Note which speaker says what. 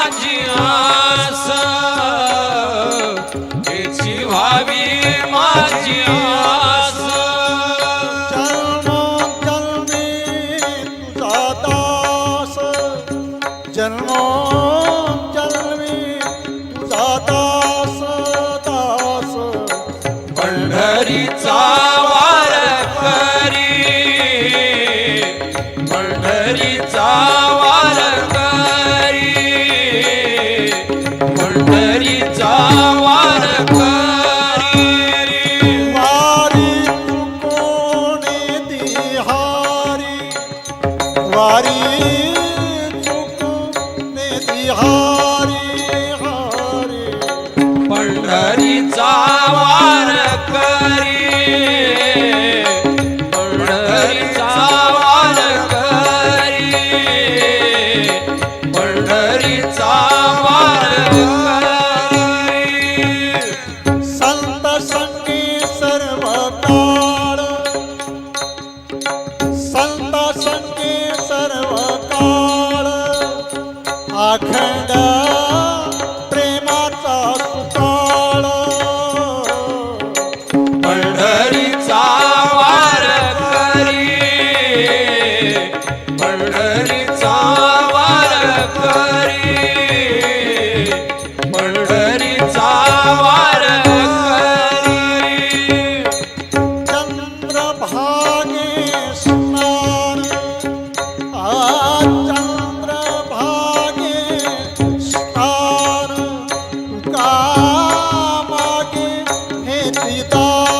Speaker 1: माझी आस भावी माझी आस.
Speaker 2: जन्मो
Speaker 1: जन्मी तुझा दास जन्मो जन्मी तुझा दास दास.
Speaker 2: वार करी पंढरी हरीचा वार
Speaker 1: वारी कोणी तिहारी. वारी तिहारी हरी.
Speaker 2: पंढरीचा वार सदा
Speaker 1: सुर
Speaker 2: vida.